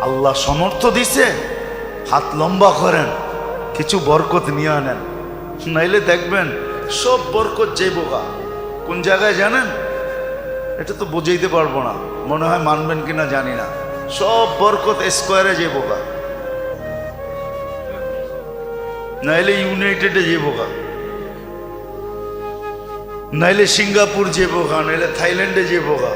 আল্লাহ সমর্থ দিছে, হাত লম্বা করেন, কিছু বরকত নিয়ে আনেন। নাইলে দেখবেন সব বরকত যে বোকা। কোন জায়গায় জানেন? এটা তো বুঝাইতে পারব না। মনে হয় মানবেন কিনা জানি না। সব বরকত স্কোয়ারে যে বোকা। নাইলে ইউনাইটেডে যে বোকা। নাইলে সিঙ্গাপুর যে বোকা, নাইলে থাইল্যান্ডে যে বোকা।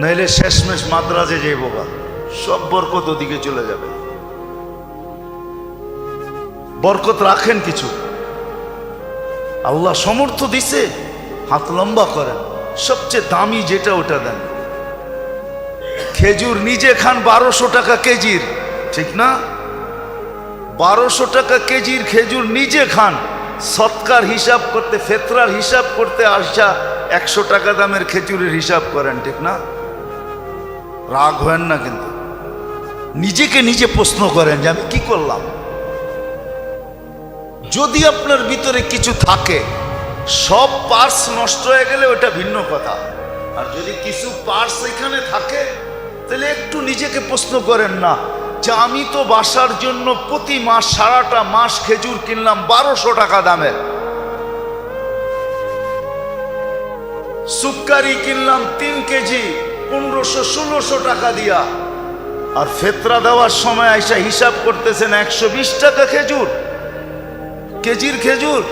নাইলে শেষমেশ মাদ্রাজে যে বোকা। সব বরকত ওদিকে চলে যাবে। বরকত রাখেন কিছু। আল্লাহ সমর্থ দিছে, হাত লম্বা করেন। সবচেয়ে দামি যেটা ওটা দেন। খেজুর নিজে খান বারোশো টাকা কেজির, ঠিক না? বারোশো টাকা কেজির খেজুর নিজে খান। সৎকার হিসাব করতে, ফেতরার হিসাব করতে আসা একশো টাকা দামের খেজুরের হিসাব করেন, ঠিক না? রাগ হয় না কিন্তু। নিজেকে নিজে প্রশ্ন করেন যে আমি কি করলাম? যদি আপনার ভিতরে কিছু থাকে, সব পার্স নষ্ট হয়ে গেলে ওটা ভিন্ন কথা। আর যদি কিছু পার্স এখানে থাকে, তাহলে একটু নিজেকে প্রশ্ন করেন না, যে আমি তো বাসার জন্য প্রতি মাস সারাটা মাস খেজুর কিনলাম বারোশো টাকা দামের সুক্কারি কিনলাম তিন কেজি, পনেরোশো, ষোলোশো টাকা দিয়া। আর ফেতরা দেওয়ার সময় আইসা হিসাব করতেছেন একশো বিশ টাকা খেজুর। কেজির খেজুর।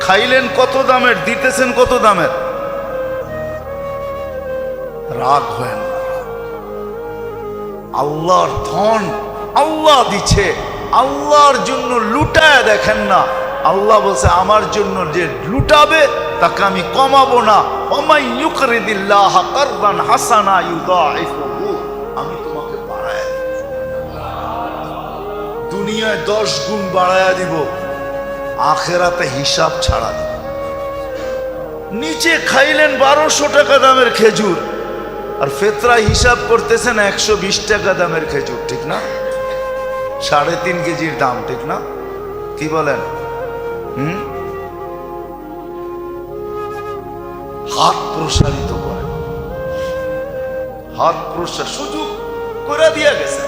খাইলেন কত দামের, দিতেছেন কত দামের? রাগ হয় না। আল্লাহর ধন আল্লাহ দিচ্ছে। আল্লাহর জন্য লুটায় দেখেন না। আল্লাহ বলছে, আমার জন্য যে লুটাবে, তাকে আমি কমাবো না। ওমাই ইউকরিদিল্লাহ কারদান হাসানা ইউদাইফুহু। দুনিয়ায় দশ গুণ বাড়ায়া দিব, আখেরাতে হিসাব ছাড়া দিব। নিচে খাইলেন বারোশো টাকা দামের খেজুর, আর ফেতরা হিসাব করতেছেন একশো বিশ টাকা দামের খেজুর, ঠিক না? সাড়ে তিন কেজির দাম, ঠিক না? কি বলেন? হুম? হাত প্রসারিত করেন। হাত প্রসার সুযোগ করে দিয়া গেছে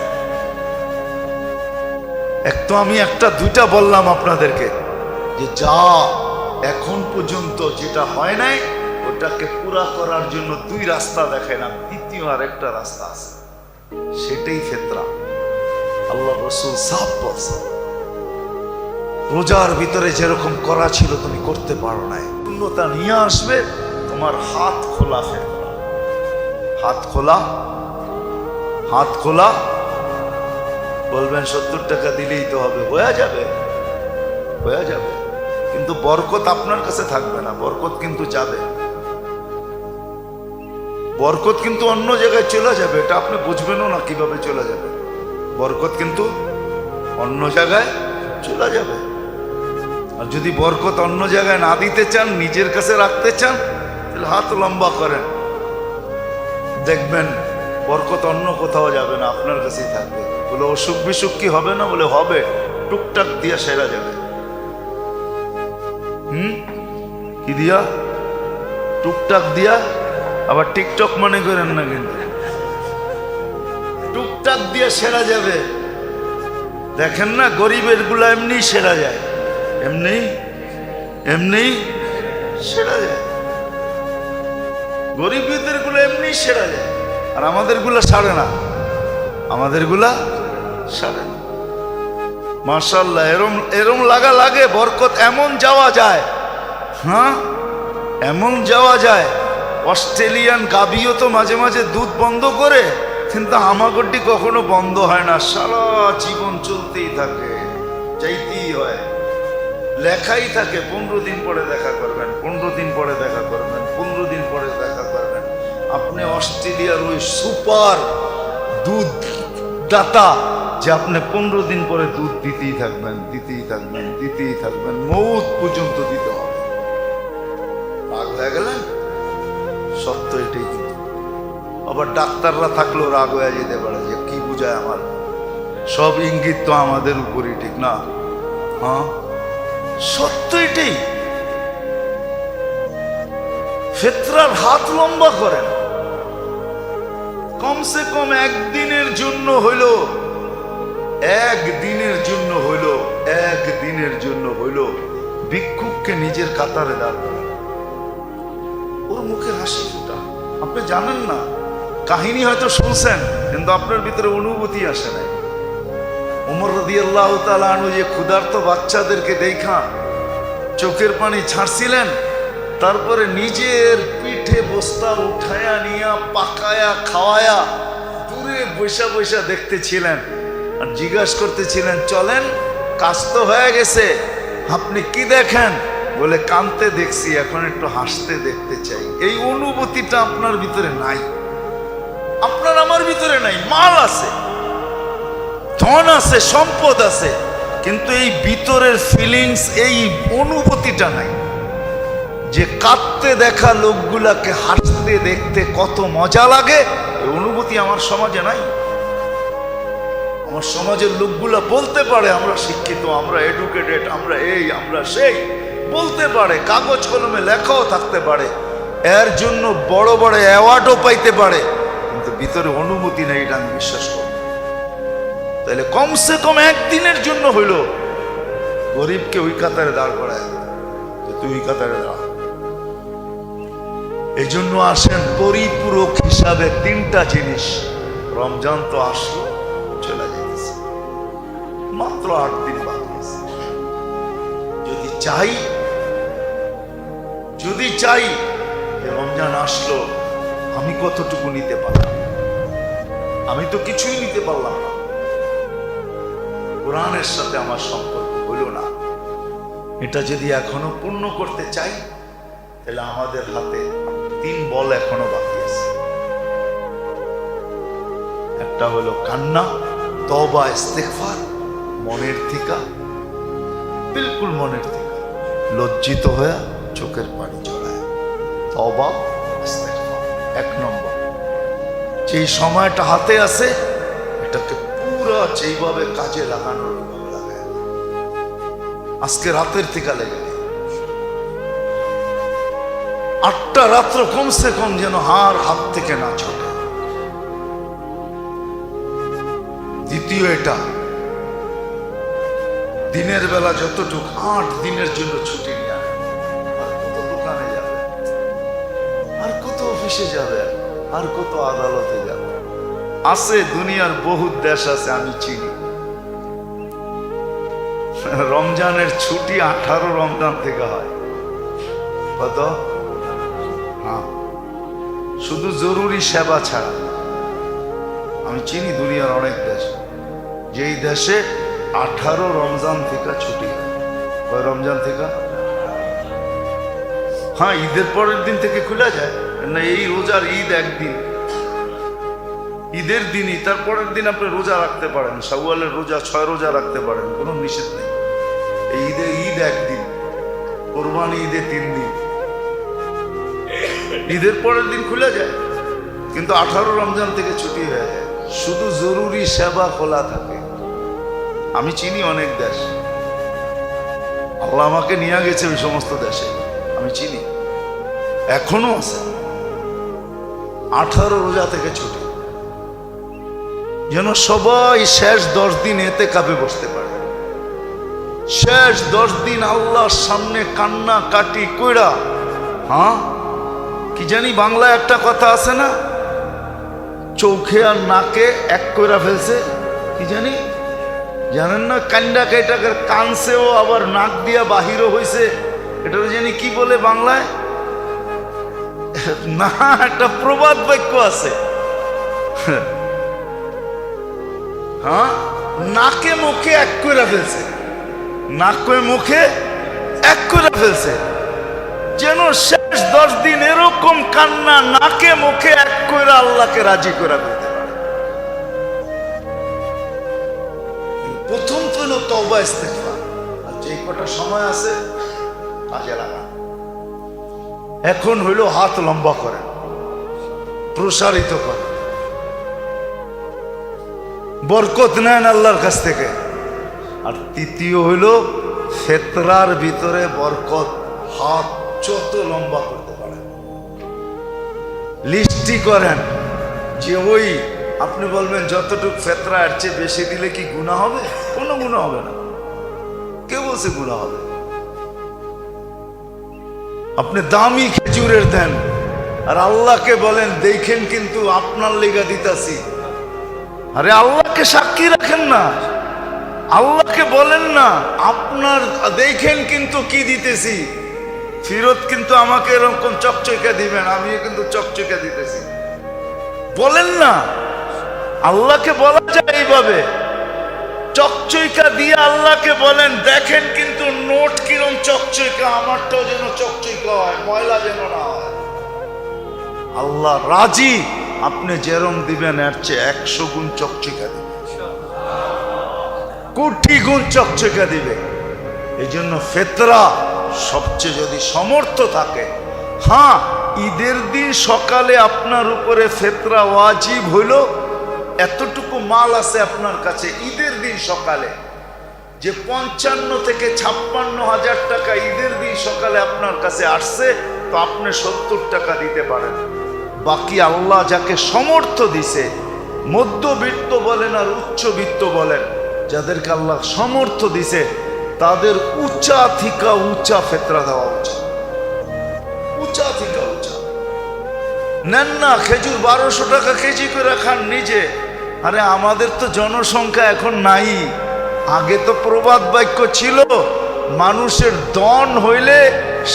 এক তো আমি একটা, দুইটা বললাম আপনাদেরকে। যে যা এখন পর্যন্ত যেটা হয় নাই, ওটাকে পুরা করার জন্য দুই রাস্তা দেখাইলাম দ্বিতীয় আর একটা রাস্তা আছে। সেটাই ফেতরা। আল্লাহ রসুল সাফ বলছে রোজার ভিতরে যেরকম করা ছিল তুমি করতে পারো নাই। পূর্ণতা নিয়ে আসবে, তোমার হাত খোলা ফেতরা। হাত খোলা হাত খোলা বলবেন সত্তর টাকা দিলেই তো হবে। হয়ে যাবে। হয়ে যাবে। কিন্তু বরকত আপনার কাছে থাকবে না। বরকত কিন্তু যাবে। বরকত কিন্তু অন্য জায়গায় চলে যাবে। এটা আপনি বুঝবেনও না কীভাবে চলে যাবে। বরকত কিন্তু অন্য জায়গায় চলে যাবে। আর যদি বরকত অন্য জায়গায় না দিতে চান, নিজের কাছে রাখতে চান, তাহলে হাত লম্বা করেন। দেখবেন বরকত অন্য কোথাও যাবে না, আপনার কাছেই থাকবে। বলে অসুখ বিসুখ কি হবে না? বলে, হবে। টুকটাক দিয়া সেরা যাবে হুম? কি দিয়া? টুকটাক দিয়া? আবার টিকটক মনে করেন না কিন্তু। টুকটাক দিয়ে সেরা যাবে। দেখেন না, গরিবেরগুলা এমনি সেরা যায়। এমনি? এমনি? সেরা যায়। গরিবদেরগুলো এমনি সেরা যায়। আর আমাদেরগুলা সারে না। আমাদেরগুলা না মার্শাল্লাহ এরম এরম লাগা লাগে, বরকত এমন যাওয়া যায়। হ্যাঁ? এমন যাওয়া যায়। অস্ট্রেলিয়ান গাবিও তো মাঝে মাঝে দুধ বন্ধ করে, কিন্তু হামাগড্ডি কখনো বন্ধ হয় না। সারা জীবন চলতেই থাকে চাইতেই হয়। লেখাই থাকে, পনেরো দিন পরে দেখা করবেন, পনেরো দিন পরে দেখা করবেন, পনেরো দিন পরে দেখা করবেন। আপনি অস্ট্রেলিয়ার ওই সুপার দুধ দাতা যে আপনি পনেরো দিন পরে দুধ দিতেই থাকবেন দিতেই থাকবেন দিতেই থাকবেন, মৌত পর্যন্ত দিতে হবে। রাগ হয়ে গেলেন সত্য এটাই কিন্তু। আবার ডাক্তাররা থাকলেও রাগ হয়ে যেতে পারে যে কি বুঝায় আমার? সব ইঙ্গিত তো আমাদের উপরই, ঠিক না? হ্যাঁ? সত্য এটাই। ফেতরার হাত লম্বা করেন। কমসে কম একদিনের জন্য হইল একদিনের জন্য হইল, একদিনের জন্য হইল ভিক্ষুককে নিজের কাতারে দাঁড়। ওর মুখে হাসি ফুটা। আপনি জানেন না, কাহিনী হয়তো শুনছেন, কিন্তু আপনার ভিতরে অনুভূতি আসে নাই। উমর রদি আল্লাহ তালু যে ক্ষুধার্ত বাচ্চাদেরকে দেখা, চোখের পানি ছাড়ছিলেন, তারপরে নিজের পিঠে বস্তা উঠায়া নিয়া, পাকায়া, খাওয়ায়া, দূরে বৈশা বৈশা দেখতেছিলেন। জিজ্ঞাসা করতেছিলেন, চলেন, কাজ তো হয়ে গেছে, আপনি কি দেখেন? বলে, কানতে দেখছি, এখন একটু হাসতে দেখতে চাই। এই অনুভূতিটা আপনার ভিতরে নাই। আপনার আমার ভিতরে নাই, মাল আছে, ধন আছে, সম্পদ আছে, কিন্তু এই ভিতরের ফিলিংস এই অনুভূতিটা নাই। যে কাঁদতে দেখা লোকগুলাকে হাসতে দেখতে কত মজা লাগে অনুভূতি আমার সমাজে নাই। আমার সমাজের লোকগুলা বলতে পারে, আমরা শিক্ষিত, আমরা এডুকেটেড আমরা এই, আমরা সেই। বলতে পারে, কাগজ কলমে লেখাও থাকতে পারে। এর জন্য বড় বড় অ্যাওয়ার্ডও পাইতে পারে। কিন্তু ভিতরে অনুমতি নেই এটা আমি বিশ্বাস করি তাহলে কমসে কম একদিনের জন্য হইল, গরিবকে ওই কাতারে দাঁড় করায় তুই ওই কাতারে দাঁড়া। এই জন্য আসেন পরিপূরক হিসাবে তিনটা জিনিস। রমজান তো আসলো। মাত্র আট দিন বাকি আছে। যদি চাই যদি চাই রমজান আসলো, আমি কতটুকু নিতে পারলাম? আমি তো কিছুই নিতে পারলাম না। কোরআনের সাথে আমার সম্পর্ক হইল না। এটা যদি এখনও পূর্ণ করতে চাই, তাহলে আমাদের হাতে তিন বল এখনও বাকি আছে। একটা হলো কান্না তবা ইস্তেকফার মনের থিকা, বিলকুল মনের থিকা। লজ্জিত হয়ে চোখের পানি জড়ায় এক নম্বর। যেই সময়টা হাতে আছে, এটাকে পুরো যেইভাবে কাজে লাগানোর আজকে রাতের থেকে লেগে আটটা রাত্র কমসে কম যেন হার হাত থেকে না ছোটে। দ্বিতীয় এটা দিনের বেলা যতটুকু আট দিনের জন্য ছুটি নিয়ে। আর কত অফিসে যাবে, আর কত আদালতে যাবে। আছে দুনিয়ার বহু দেশ আছে, আমি চিনি। রমজানের ছুটি আঠারো রমজান থেকে হয়। হ্যাঁ। শুধু জরুরি সেবা ছাড়া। আমি চিনি দুনিয়ার অনেক দেশ। যেই দেশে আঠারো রমজান থেকে ছুটি হয়। রমজান থেকে? হ্যাঁ ঈদের পরের দিন থেকে খুলে যায়। না, এই রোজার ঈদ একদিন। ঈদের দিনই তারপরের দিন আপনি রোজা রাখতে পারেন। শাওয়ালের রোজা, ছয় রোজা রাখতে পারেন, কোনো নিষেধ নেই। এই ঈদে ঈদ একদিন, কোরবানি ঈদে তিন দিন। ঈদের পরের দিন খুলে যায়, কিন্তু আঠারো রমজান থেকে ছুটি হয়ে যায়। শুধু জরুরি সেবা খোলা থাকে। আমি চিনি অনেক দেশ। আল্লাহ আমাকে নিয়ে গেছে ওই সমস্ত দেশে। আমি চিনি। এখনও আছে। আঠারো রোজা থেকে ছুটি। যেন সবাই শেষ দশ দিন এতে কাপে বসতে পারে। শেষ দশ দিন আল্লাহর সামনে কান্না, কাটি, কইরা হ্যাঁ? কি জানি বাংলা একটা কথা আছে না? চোখে আর নাকে এক কইরা ফেলছে। কি জানি? জানেন না, কান্ডা কেটাকের কানছেও আবার নাক দিয়া বাহিরও হইছে। এটা জানি কি বলে বাংলায়? না, একটা প্রবাদ বাক্য আছে। হ্যাঁ? নাকে মুখে এক করে ফেলছে। নাকে মুখে এক করে ফেলছে। যেন শেষ দশ দিন এরকম কান্না নাকে মুখে এক করে আল্লাহকে রাজি করে ফেলতে প্রথম তো হলো তওবা ইস্তেগফার। আর যে কটা সময় আছে কাজে লাগা এখন হইল হাত লম্বা করেন প্রসারিত করেন বরকত নেন আল্লাহর কাছ থেকে। আর তৃতীয় হইল ফেতরার ভিতরে বরকত, হাত যত লম্বা করতে পারেন। লিস্টি করেন যে ওই আপনি বলবেন, যতটুকু ফেতরা এর চেয়ে বেশি দিলে কি গুণা হবে? কোনো গুণা হবে না। কে বলছে গুণা হবে। আপনি দামি খেজুরের দেন, আর আল্লাহকে বলেন, দেখেন কিন্তু আপনার লেগা দিতাছি। আরে আল্লাহকে সাক্ষী রাখেন না। আল্লাহকে বলেন না, আপনার, দেখেন কিন্তু কি দিতেছি। ফিরত কিন্তু আমাকে এরকম চকচকে দিবেন, আমিও কিন্তু চকচকে দিতেছি। বলেন না। আল্লাহকে বলা যায় এইভাবে। চকচইকা দিয়ে আল্লাহকে বলেন, দেখেন কিন্তু নোট কিরম চকচইকা, আমারটাও যেন চকচইকা হয়, ময়লা যেন না হয়। আল্লাহ রাজি, আপনি যেরম দিবেন, এর চেয়ে একশো গুণ চকচকা দিবে কোটি গুণ চকচকা দিবে। এই জন্য ফেতরা সবচেয়ে যদি সমর্থ থাকে হ্যাঁ ঈদের দিন সকালে আপনার উপরে ফেতরা ওয়াজিব হইল এতটুকু মাল আছে আপনার কাছে, ঈদের দিন সকালে। যে পঞ্চান্ন থেকে ছাপ্পান্ন হাজার টাকা ঈদের দিন সকালে আপনার কাছে আসছে, তো আপনি সত্তর টাকা দিতে পারেন। বাকি আল্লাহ যাকে সমর্থ দিছে, মধ্যবিত্ত বলেন আর উচ্চবিত্ত বলেন, যাদেরকে আল্লাহ সমর্থ দিছে, তাদের উঁচা থিকা উঁচা ফেতরা দেওয়া উচিত। উঁচা থিকা উঁচা। নেন না, খেজুর বারোশো টাকা কেজি করে খান নিজে। আরে আমাদের তো জনসংখ্যা এখন নাই। আগে তো প্রবাদ বাক্য ছিল, মানুষের দন হইলে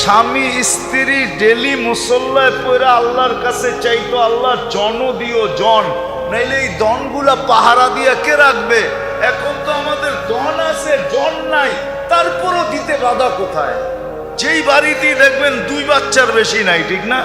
স্বামী, স্ত্রী, ডেলি মুসল্লায় পড়ে আল্লাহর কাছে চাইতো আল্লাহ জন দিও জন। নাইলে এই দনগুলা পাহারা দিয়ে কে রাখবে? এখন তো আমাদের দন আছে, জন নাই, তারপরও দিতে বাধা কোথায়? যেই বাড়িতেই দেখবেন দুই বাচ্চার বেশি নাই, ঠিক না?